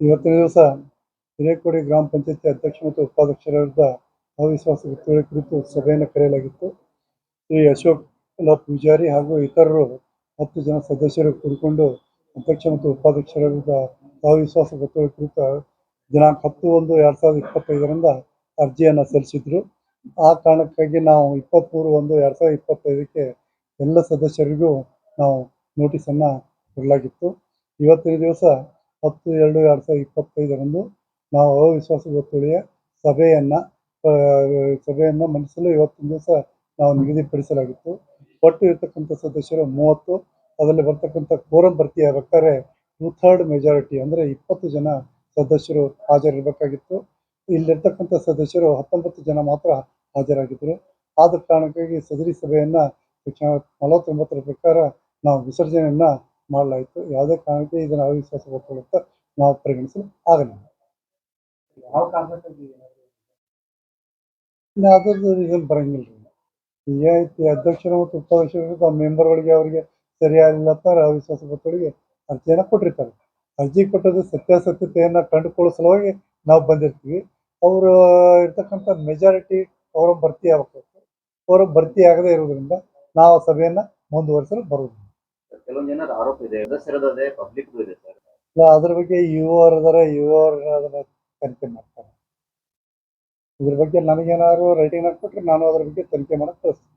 ಇವತ್ತಿನ ದಿವಸ ಹಿರೇಕೋಡಿ ಗ್ರಾಮ ಪಂಚಾಯತಿ ಅಧ್ಯಕ್ಷ ಮತ್ತು ಉಪಾಧ್ಯಕ್ಷರ ವಿರುದ್ಧ ಅವಿಶ್ವಾಸ ಗೊತ್ತುವಳಿ ಕುರಿತು ಸಭೆಯನ್ನು ಕರೆಯಲಾಗಿತ್ತು. ಶ್ರೀ ಅಶೋಕ್ ಲ ಪೂಜಾರಿ ಹಾಗೂ ಇತರರು ಹತ್ತು ಜನ ಸದಸ್ಯರು ಕೂಡಿಕೊಂಡು ಅಧ್ಯಕ್ಷ ಮತ್ತು ಉಪಾಧ್ಯಕ್ಷರ ವಿರುದ್ಧ ಅವಿಶ್ವಾಸ ಗೊತ್ತುವಳಿ ಕುರಿತ ದಿನಾಂಕ ಹತ್ತು ಒಂದು ಎರಡ್ ಸಾವಿರದ ಇಪ್ಪತ್ತೈದರಿಂದ ಅರ್ಜಿಯನ್ನು ಸಲ್ಲಿಸಿದ್ರು. ಆ ಕಾರಣಕ್ಕಾಗಿ ನಾವು ಇಪ್ಪತ್ತ್ಮೂರು ಒಂದು ಎರಡು ಸಾವಿರದ ಇಪ್ಪತ್ತೈದಕ್ಕೆ ಎಲ್ಲ ಸದಸ್ಯರಿಗೂ ನಾವು ನೋಟಿಸನ್ನು ಕೊಡಲಾಗಿತ್ತು. ಇವತ್ತಿನ ದಿವಸ ಹತ್ತು ಎರಡು ಎರಡು ಸಾವಿರದ ಇಪ್ಪತ್ತೈದರಂದು ನಾವು ಅವಿಶ್ವಾಸ ಗೊತ್ತುಳಿಯ ಸಭೆಯನ್ನು ಸಭೆಯನ್ನು ಮಂಡಿಸಲು ಇವತ್ತಿನ ದಿವಸ ನಾವು ನಿಗದಿಪಡಿಸಲಾಗಿತ್ತು. ಒಟ್ಟು ಇರ್ತಕ್ಕಂಥ ಸದಸ್ಯರು ಮೂವತ್ತು, ಅದರಲ್ಲಿ ಬರ್ತಕ್ಕಂಥ ಕೋರಂ ಭರ್ತಿ ಆಗ್ಬೇಕಾದ್ರೆ ಟೂ ಥರ್ಡ್ ಮೆಜಾರಿಟಿ ಅಂದರೆ ಇಪ್ಪತ್ತು ಜನ ಸದಸ್ಯರು ಹಾಜರಿರಬೇಕಾಗಿತ್ತು. ಇಲ್ಲಿರ್ತಕ್ಕಂಥ ಸದಸ್ಯರು ಹತ್ತೊಂಬತ್ತು ಜನ ಮಾತ್ರ ಹಾಜರಾಗಿದ್ದರು. ಆದ ಕಾರಣಕ್ಕಾಗಿ ಸದರಿ ಸಭೆಯನ್ನು ಸೆಕ್ಷನ್ ನಲವತ್ತೊಂಬತ್ತರ ಪ್ರಕಾರ ನಾವು ವಿಸರ್ಜನೆಯನ್ನ ಮಾಡಲಾಯಿತು. ಯಾವುದೇ ಕಾರಣಕ್ಕೆ ಇದನ್ನು ಅವಿಶ್ವಾಸ ಅಂತ ನಾವು ಪರಿಗಣಿಸಲು ಆಗಲಿಲ್ಲ. ಯಾವ ಅದ್ರದ್ದು ರೀಸನ್ ಬರಂಗಿಲ್ಲ ರೀ. ಏನೈತಿ ಅಧ್ಯಕ್ಷರು ಮತ್ತು ಉಪಾಧ್ಯಕ್ಷರು ತಮ್ಮ ಮೆಂಬರ್ಗಳಿಗೆ ಅವರಿಗೆ ಸರಿಯಾಗಿಲ್ಲ ಅಂತ ಅವಿಶ್ವಾಸ ಪತ್ರಗಳಿಗೆ ಅರ್ಜಿಯನ್ನು ಕೊಟ್ಟಿರ್ತಾರೆ. ಅರ್ಜಿ ಕೊಟ್ಟದ್ದು ಸತ್ಯಾಸತ್ಯತೆಯನ್ನು ಕಂಡುಕೊಳ್ಳೋ ಸಲುವಾಗಿ ನಾವು ಬಂದಿರ್ತೀವಿ. ಅವರು ಇರ್ತಕ್ಕಂಥ ಮೆಜಾರಿಟಿ ಅವರ ಭರ್ತಿ ಆಗಬೇಕು. ಅವರು ಭರ್ತಿ ಆಗದೇ ಇರುವುದರಿಂದ ನಾವು ಸಭೆಯನ್ನ ಮುಂದುವರಿಸಲು ಬರುವುದು. ಕೆಲವೊಂದು ಜನರ ಆರೋಪ ಇದೆ. ಸದಸ್ಯರದೇ ಪಬ್ಲಿಕ್ ಇದೆ ಸರ್. ಇಲ್ಲ ಅದ್ರ ಬಗ್ಗೆ ಯುವರ್ ಅದರ ಯುವರ್ ಅದನ್ನ ತನಿಖೆ ಮಾಡ್ತಾರೆ. ಇದ್ರ ಬಗ್ಗೆ ನನಗೇನಾದ್ರು ರೈಟಿಂಗ್ ಹಾಕ್ಬಿಟ್ರೆ ನಾನು ಅದ್ರ ಬಗ್ಗೆ ತನಿಖೆ ಮಾಡಕ್ ಕಳಿಸ್ತೀನಿ.